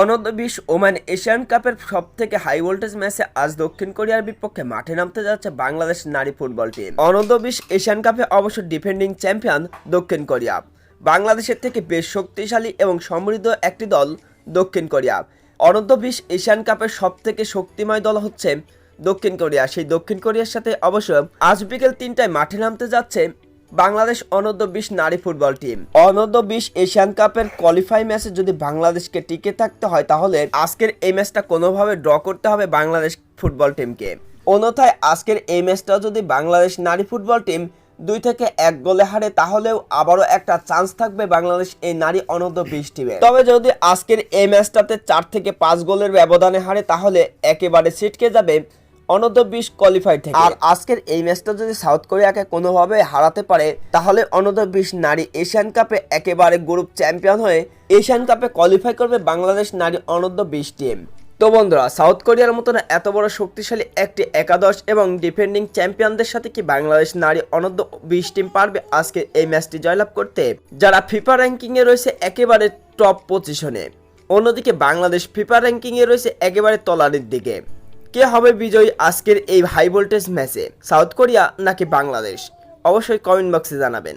অনূর্ধ্ব বিশ Oman Asian কাপের সব থেকে হাই ভোল্টেজ ম্যাচে আজ দক্ষিণ কোরিয়ার বিপক্ষে মাঠে নামতে যাচ্ছে বাংলাদেশ নারী ফুটবল টিম। অনূর্ধ্ব বিশ এশিয়ান কাপে অবশ্য ডিফেন্ডিং চ্যাম্পিয়ন দক্ষিণ কোরিয়া। বাংলাদেশের থেকে বেশ শক্তিশালী এবং সমৃদ্ধ একটি দল দক্ষিণ কোরিয়া। অনূর্ধ্ব বিশ এশিয়ান কাপের সব থেকে শক্তিময় দল হচ্ছে দক্ষিণ কোরিয়া। সেই দক্ষিণ কোরিয়ার সাথে অবশ্য আজ বিকেল তিনটায় মাঠে নামতে যাচ্ছে বাংলাদেশ অনূর্ধ্ব বিশ নারী ফুটবল টিম। অনূর্ধ্ব বিশ এশিয়ান কাপের কোয়ালিফাই ম্যাচে যদি বাংলাদেশকে টিকে থাকতে হয়, তাহলে আজকের এই ম্যাচটা কোনোভাবে ড্র করতে হবে বাংলাদেশ ফুটবল টিমকে অন্যথায় আজকের এই ম্যাচটা যদি বাংলাদেশ নারী ফুটবল টিম দুই থেকে এক গোলে হারে, তাহলেও আবারও একটা চান্স থাকবে বাংলাদেশ এই নারী অনূর্ধ্ব বিশ টিমে তবে যদি আজকের এই ম্যাচটাতে চার থেকে পাঁচ গোলের ব্যবধানে হারে, তাহলে একেবারে ছিটকে যাবে অনূর্ধ্ব বিশ কোয়ালিফাই থেকে। আর আজকের এই ম্যাচটা যদি সাউথ কোরিয়াকে কোনোভাবে হারাতে পারে, তাহলে অনূর্ধ্ব বিশ নারী এশিয়ান কাপে একেবারে গ্রুপ চ্যাম্পিয়ন হয়ে এশিয়ান কাপে কোয়ালিফাই করবে বাংলাদেশ নারী অনূর্ধ্ব বিশ টিম তো বন্ধুরা সাউথ কোরিয়ার মতন এত বড় শক্তিশালী একটি একাদশ এবং ডিফেন্ডিং চ্যাম্পিয়নদের সাথে কি বাংলাদেশ নারী অনূর্ধ্ব বিশ টিম পারবে আজকে এই ম্যাচটি জয়লাভ করতে? যারা ফিফা র্যাঙ্কিংয়ে রয়েছে একেবারে টপ পজিশনে অন্যদিকে বাংলাদেশ ফিফা র্যাঙ্কিংয়ে রয়েছে একেবারে তলানির দিকে। কে হবে বিজয়ী আজকের এই হাই ভোল্টেজ ম্যাচে সাউথ কোরিয়া নাকি বাংলাদেশ? অবশ্যই কমেন্ট বক্সে জানাবেন।